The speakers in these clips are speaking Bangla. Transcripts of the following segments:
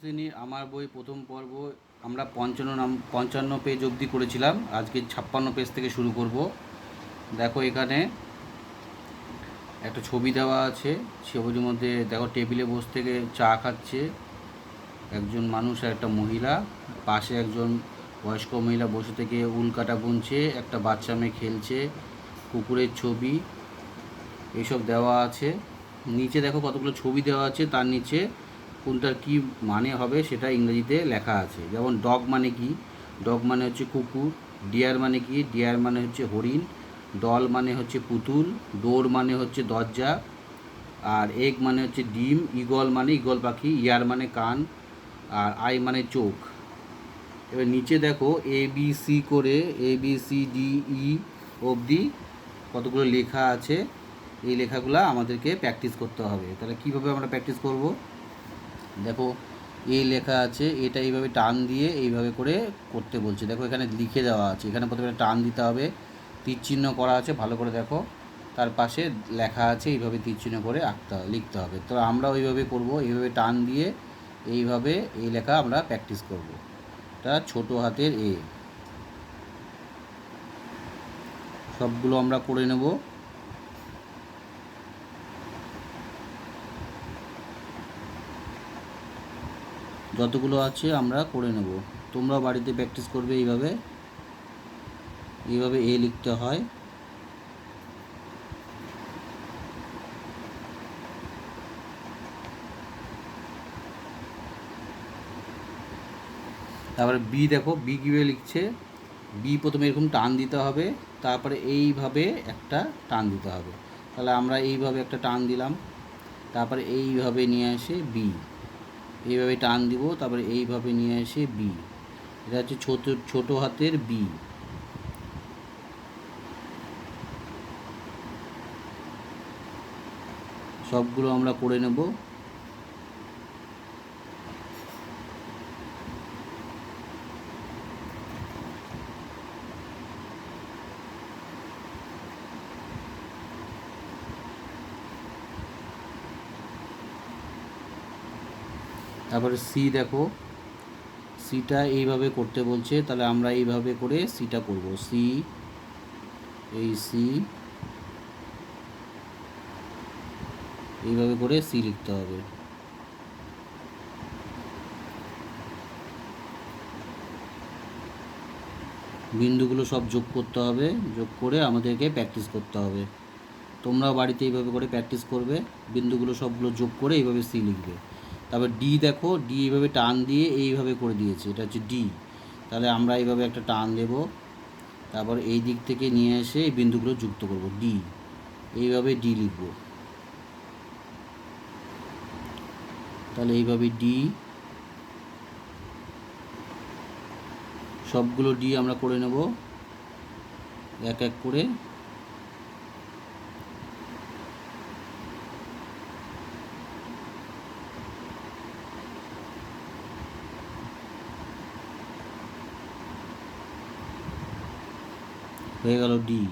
শ্রেণির আমার বই প্রথম পর্ব আমরা পঞ্চান্ন নাম, পঞ্চান্ন পেজ অবধি করেছিলাম। আজকে ছাপ্পান্ন পেজ থেকে শুরু করব। দেখো এখানে একটা ছবি দেওয়া আছে। ছবির মধ্যে দেখো টেবিলে বসে থেকে চা খাচ্ছে একজন মানুষ আর একটা মহিলা। পাশে একজন বয়স্ক মহিলা বসে থেকে উল কাটা বুনছে, একটা বাচ্চা মেয়ে খেলছে, কুকুরের ছবি, এসব দেওয়া আছে। নিচে দেখো কতগুলো ছবি দেওয়া আছে, তার নিচে কোনটার কি মানে হবে সেটা ইংরেজিতে লেখা আছে। যেমন ডগ মানে কি? ডগ মানে হচ্ছে কুকুর, ডিয়ার মানে কি? ডিয়ার মানে হচ্ছে হরিণ, ডল মানে হচ্ছে পুতুল, ডোর মানে হচ্ছে দরজা, আর এগ মানে হচ্ছে ডিম, ইগল মানে ইগল পাখি, ইয়ার মানে কান, আর আই মানে চোখ। এবার নিচে দেখো এ বি সি করে, A B C D E অবধি কতগুলো লেখা আছে, এই লেখাগুলো আমাদেরকে প্র্যাকটিস করতে হবে। তাহলে কীভাবে আমরা প্র্যাকটিস করব? দেখো এই লেখা আছে, এটা এইভাবে টান দিয়ে এইভাবে করে করতে বলছে। দেখো, এখানে লিখে দেওয়া আছে। এখানে প্রথমে টান দিতে হবে, তীর চিহ্ন করা আছে, ভালো করে দেখো। তার পাশে লেখা আছে, এইভাবে তীর চিহ্ন করে আঁকতে হবে, লিখতে হবে। তো আমরা ওইভাবে করব, এইভাবে টান দিয়ে এইভাবে এই লেখা আমরা প্র্যাকটিস করব। এটা ছোট হাতের এ। সবগুলো আমরা করে নেব। যতগুলো আছে আমরা করে নেব। তোমরা বাড়িতে প্র্যাকটিস করবে এইভাবে। এইভাবে এ লিখতে হয়। তারপরে বি দেখো বি কীভাবে লিখছে? বি প্রথমে এরকম টান দিতে হবে, তারপরে এইভাবে একটা টান দিতে হবে। তাহলে আমরা এইভাবে একটা টান দিলাম, তারপরে এইভাবে নিয়ে আসে বি এইভাবে টান দিব, তারপরে এইভাবে নিয়ে এসে বি এটা হচ্ছে ছোট ছোট হাতের বি সবগুলো আমরা করে নেব। তারপরে সি দেখো। সিটা এইভাবে করতে বলছে, তাহলে আমরা এইভাবে করে সিটা করব। সি এই সি এইভাবে করে সি লিখতে হবে। বিন্দুগুলো সব যোগ করতে হবে, যোগ করে আমাদেরকে প্র্যাকটিস করতে হবে। তোমরাও বাড়িতে এইভাবে করে প্র্যাকটিস করবে, বিন্দুগুলো সবগুলো যোগ করে এইভাবে সি লিখবে। তারপর ডি দেখো ডি এইভাবে টান দিয়ে এইভাবে করে দিয়েছে, এটা হচ্ছে ডি তাহলে আমরা এইভাবে একটা টান দেব, তারপর এই দিক থেকে নিয়ে এসে এই বিন্দুগুলো যুক্ত করব ডি এইভাবে ডি লিখব। তাহলে এইভাবে ডি সবগুলো ডি আমরা করে নেব, এক এক করে। হয়ে গেল ডি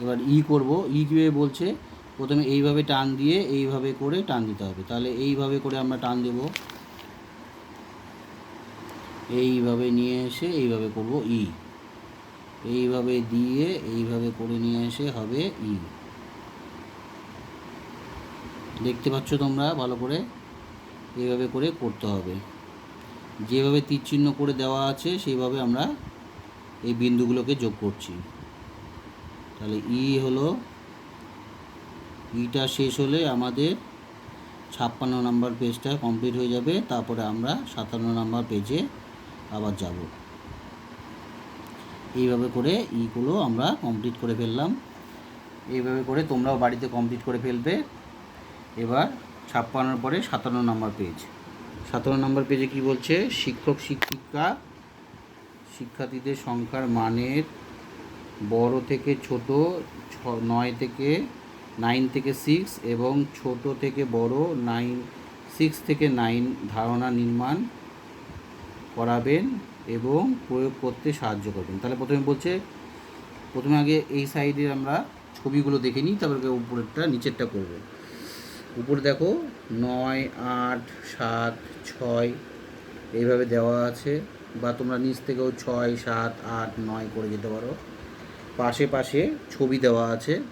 এবার ই করব। ই কীভাবে বলছে? প্রথমে এইভাবে টান দিয়ে এইভাবে করে টান দিতে হবে। তাহলে এইভাবে করে আমরা টান দেব। এইভাবে নিয়ে এসে এইভাবে করব ই এইভাবে দিয়ে এইভাবে করে নিয়ে এসে হবে ই দেখতে পাচ্ছ তোমরা? ভালো করে। এইভাবে করে করতে হবে। যেভাবে তীর করে দেওয়া আছে, সেইভাবে আমরা এই বিন্দুগুলোকে যোগ করছি। তাহলে ই হলো ইটা শেষ হলে আমাদের ছাপ্পান্ন নাম্বার পেজটা কমপ্লিট হয়ে যাবে, তারপরে আমরা সাতান্ন নাম্বার পেজে আবার যাব। এইভাবে করে ইগুলো আমরা কমপ্লিট করে ফেললাম। এইভাবে করে তোমরাও বাড়িতে কমপ্লিট করে ফেলবে। এবার ছাপ্পান্নর পরে সাতান্ন নাম্বার পেজ। সাতান্ন নাম্বার পেজে কি বলছে? শিক্ষক শিক্ষিকা শিক্ষার্থীদের সংখ্যার মানের বড় থেকে ছোট নয় থেকে নাইন থেকে সিক্স এবং ছোট থেকে বড় নাইন সিক্স থেকে নাইন ধারণা নির্মাণ করাবেন এবং প্রয়োগ করতে সাহায্য করবেন। তাহলে প্রথমে বলছে, প্রথমে আগে এই সাইডে আমরা ছবিগুলো দেখে নিই, তারপরে উপরেরটা, নিচেরটা করব। উপরে দেখো, নয়, আট, সাত, ছয়, এইভাবে দেওয়া আছে। বা তোমরা নিচ থেকেও ছয়, সাত, আট, নয় করে যেতে পারো। পাশে পাশে ছবি দেওয়া আছে।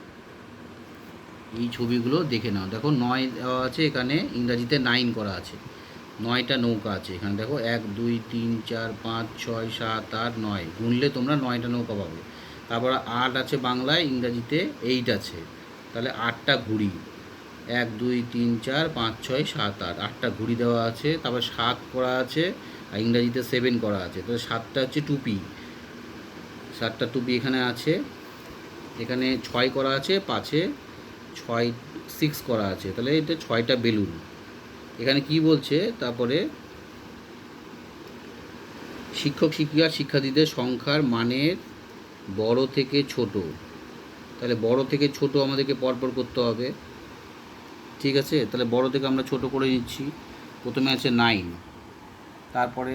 এই ছবিগুলো দেখে নাও। দেখো, নয় দেওয়া আছে, এখানে ইংরাজিতে নাইন করা আছে। নয়টা নৌকা আছে এখানে। দেখো, এক, দুই, তিন, চার, পাঁচ, ছয়, সাত, আট, নয়। গুনলে তোমরা নয়টা নৌকা পাবে। তারপর আট আছে বাংলায়, ইংরাজিতে এইট আছে। তাহলে আটটা ঘুড়ি। এক, দুই, তিন, চার, পাঁচ, ছয়, সাত, আট। আটটা ঘুড়ি দেওয়া আছে। তারপর সাত করা আছে। আর ইংরাজিতে সেভেন করা আছে। তাহলে সাতটা হচ্ছে টুপি। সাতটা টুপি এখানে আছে। এখানে ছয় করা আছে, পাঁচে ছয় সিক্স করা আছে। তাহলে এটা ছয়টা বেলুন। এখানে কি বলছে? তারপরে শিক্ষক, শিক্ষিকা, শিক্ষার্থীদের সংখ্যার মানের বড় থেকে ছোট। তাহলে বড় থেকে ছোট আমাদেরকে পরপর করতে হবে। ঠিক আছে? তাহলে বড় থেকে আমরা ছোট করে নিচ্ছি। প্রথমে আছে নাইন তারপরে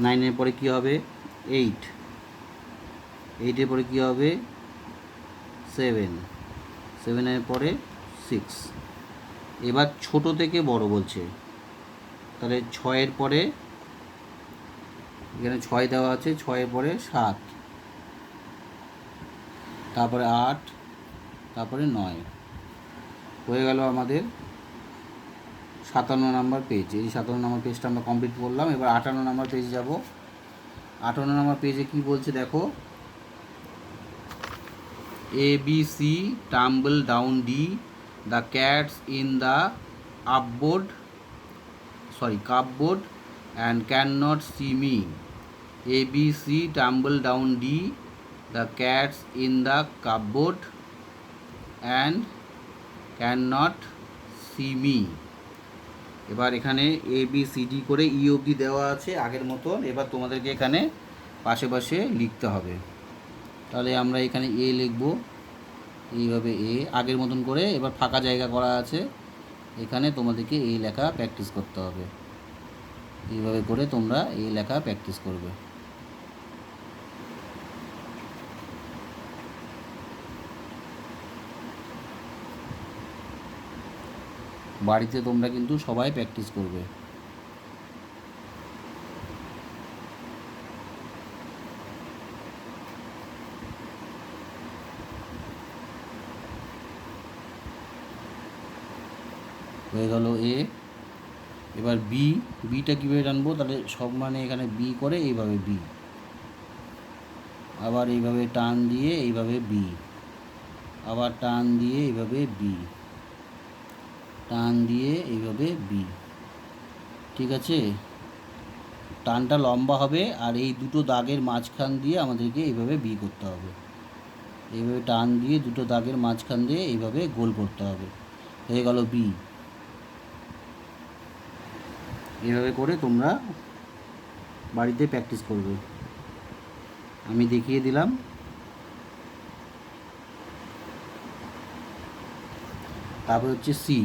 নাইনের পরে কি হবে? এইট এইটের পরে কি হবে? সেভেন সেভেনের পরে সিক্স এবার ছোট থেকে বড় বলছে। তাহলে ছয়ের পরে, এখানে ছয় দেওয়া আছে, ছয়ের পরে সাত। তারপরে আট, তারপরে নয়। হয়ে গেল আমাদের সাতান্ন নাম্বার পেজ এই সাতান্ন নাম্বার পেজটা আমরা কমপ্লিট করলাম। এবার আটান্ন নাম্বার পেজ যাব। আটান্ন নাম্বার পেজে কি বলছে দেখো? A B C tumble down D the cats in the upboard sorry cupboard and can not see me A B C tumble down D the cats in the cupboard and can not see me এবার এখানে এ বি সি ডি করে ই অবধি দেওয়া আছে আগের মতন। এবার তোমাদেরকে এখানে পাশে পাশে লিখতে হবে। তাহলে আমরা এখানে এ লিখব। এইভাবে এ আগের মতন করে এবার ফাঁকা জায়গা করা আছে। এখানে তোমাদেরকে এই লেখা প্র্যাকটিস করতে হবে। এইভাবে করে তোমরা এই লেখা প্র্যাকটিস করবে। বাড়িতে তোমরা কিন্তু সবাই প্র্যাকটিস করবে। হয়ে গেল এ এবার বি বিটা কীভাবে জানব তাহলে সব মানে এখানে বি করে এইভাবে বি আবার এইভাবে টান দিয়ে এইভাবে বি আবার টান দিয়ে এইভাবে বি টান দিয়ে এইভাবে বি ঠিক আছে? টানটা লম্বা হবে আর এই দুটো দাগের মাঝখান দিয়ে আমাদেরকে এইভাবে বি করতে হবে। এইভাবে টান দিয়ে দুটো দাগের মাঝখান দিয়ে এইভাবে গোল করতে হবে। হয়ে গেল বি এভাবে করে তোমরা বাড়িতে প্র্যাকটিস করবে। আমি দেখিয়ে দিলাম। তারপর হচ্ছে সি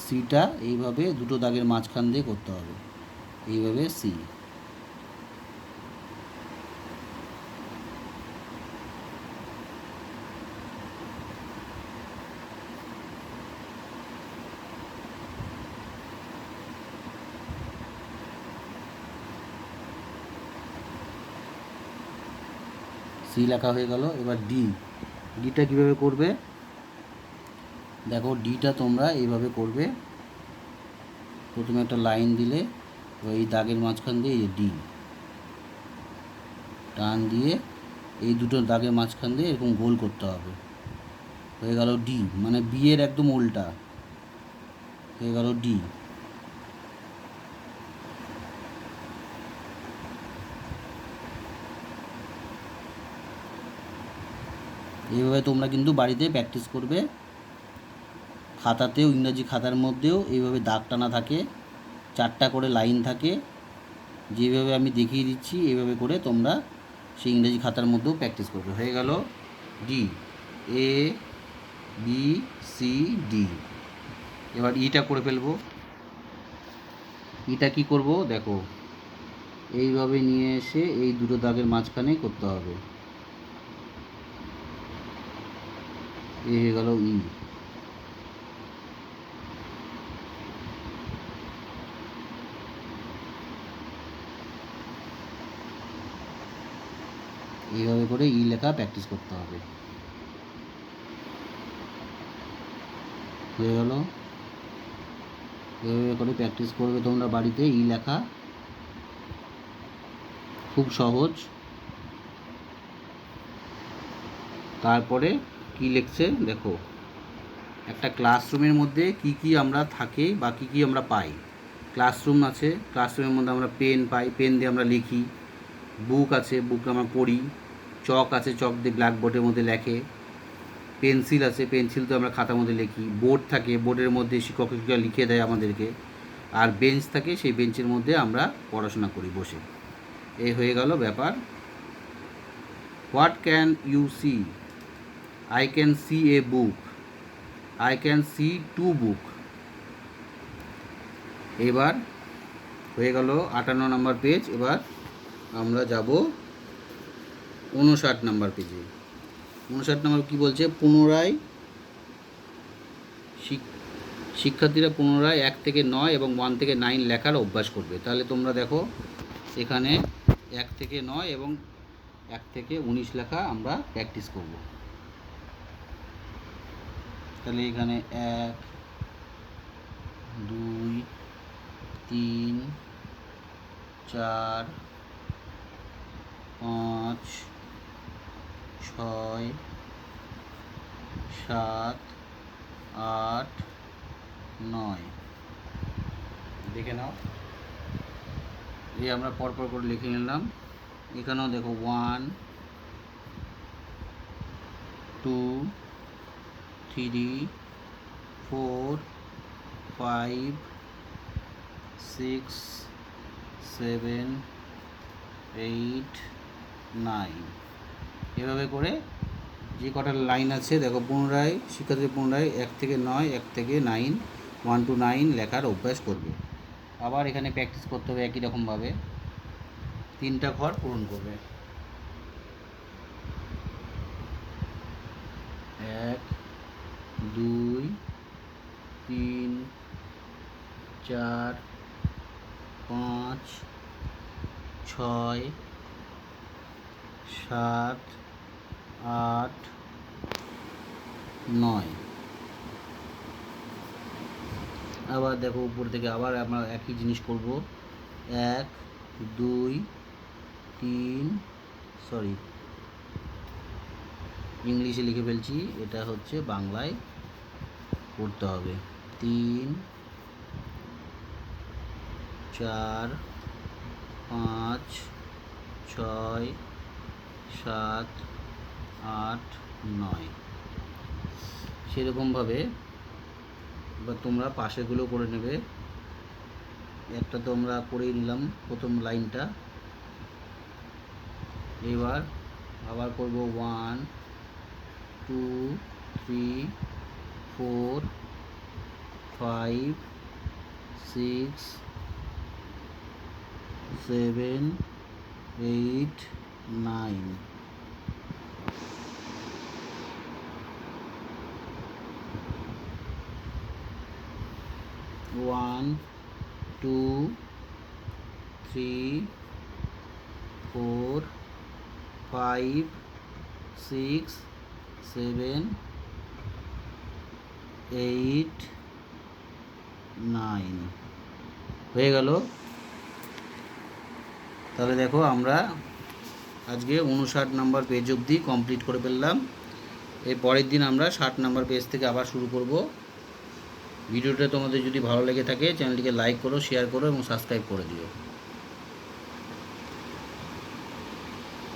সিটা এইভাবে দুটো দাগের মাঝখান দিয়ে করতে হবে। এইভাবে সি। সি লেখা হয়ে গেল, এবার ডি। ডিটা কীভাবে করবে? দেখো ডিটা তোমরা এইভাবে করবে। প্রথমে একটা লাইন দিলে এই দাগের মাঝখান দিয়ে এই ডি টান দিয়ে এই দুটো দাগের মাঝখান দিয়ে এরকম গোল করতে হবে। হয়ে গেল ডি মানে বি এর একদম উল্টা। হয়ে গেল ডি এইভাবে তোমরা কিন্তু বাড়িতে প্র্যাকটিস করবে। খাতাতেও, ইংরাজি খাতার মধ্যেও এইভাবে দাগ টানা থাকে, চারটা করে লাইন থাকে। যেভাবে আমি দেখিয়ে দিচ্ছি, এইভাবে করে তোমরা সেই ইংরেজি খাতার মধ্যেও প্র্যাকটিস করবে। হয়ে গেল D A B C D এবার ইটা করে ফেলব। ইটা কি করব? দেখো, এইভাবে নিয়ে এসে এই দুটো দাগের মাঝখানে করতে হবে। এ হয়ে গেল ই এইভাবে করে ই লেখা প্র্যাকটিস করতে হবে। হয়ে গেল। এভাবে করে প্র্যাকটিস করবে তোমরা বাড়িতে, ই লেখা। খুব সহজ। তারপরে কি লিখছে? দেখো। একটা ক্লাসরুমের মধ্যে কি কি আমরা থাকে বা কি কি আমরা পাই। ক্লাসরুম আছে ক্লাসরুমের মধ্যে আমরা পেন পাই পেন দিয়ে আমরা লিখি। বুক আছে বুক আমরা পড়ি। চক আছে, চক দিয়ে ব্ল্যাকবোর্ডের মধ্যে লেখে। পেন্সিল আছে, পেন্সিল তো আমরা খাতার মধ্যে লিখি। বোর্ড থাকে, বোর্ডের মধ্যে শিক্ষক শিক্ষিকা লিখে দেয় আমাদেরকে। আর বেঞ্চ থাকে, সেই বেঞ্চের মধ্যে আমরা পড়াশোনা করি বসে। এই হয়ে গেল ব্যাপার। What can you see? I can see a book. I can see two book. এবার হয়ে গেল আটান্ন নম্বর পেজ। এবার আমরা যাব উনষাট নম্বর পেজে উনষাট নম্বর কী বলছে? পুনরায় শিক- শিক্ষার্থীরা পুনরায় এক থেকে নয় এবং ওয়ান থেকে নাইন লেখার অভ্যাস করবে। তাহলে তোমরা দেখো, এখানে এক থেকে নয় এবং এক থেকে উনিশ লেখা আমরা প্র্যাকটিস করব। তাহলে এখানে এক, দুই, তিন, চার, পাঁচ ছয়, সাত, আট, নয়। দেখে নাও। এই আমরা পরপর করে লিখে নিলাম। এখানেও দেখো one two three four five six seven eight nine এভাবে করে যে কটা লাইন আছে, দেখো পুনরায় শিক্ষার্থী পুনরায় এক থেকে নয়, এক থেকে নাইন ওয়ান টু নাইন লেখার অভ্যাস করবে। আবার এখানে প্র্যাকটিস করতে হবে একই রকমভাবে। তিনটা ঘর পূরণ করবে। এক, দুই, তিন, চার, পাঁচ, ছয় সাত, আট, নয়। আবার দেখো উপর থেকে আবার আমরা একই জিনিস করব। এক, দুই, তিন সরি ইংলিশে লিখে ফেলছি, এটা হচ্ছে বাংলায় করতে হবে। তিন, চার, পাঁচ, ছয় সাত, আট, নয়। সেরকমভাবে এবার তোমরা পাশেগুলো করে নেবে। একটা তো আমরা করেই নিলাম প্রথম লাইনটা। এবার আবার করব one, two, three, four, five, six, seven, eight nine one two three four five six seven eight nine হয়ে গেল। তাহলে দেখো আমরা আজকে উনষাট নাম্বার পেজ অবধি কমপ্লিট করে ফেললাম। এর পরের দিন আমরা ষাট নাম্বার পেজ থেকে আবার শুরু করব। ভিডিওটা তোমাদের যদি ভালো লেগে থাকে চ্যানেলটিকে লাইক করো শেয়ার করো এবং সাবস্ক্রাইব করে দিও।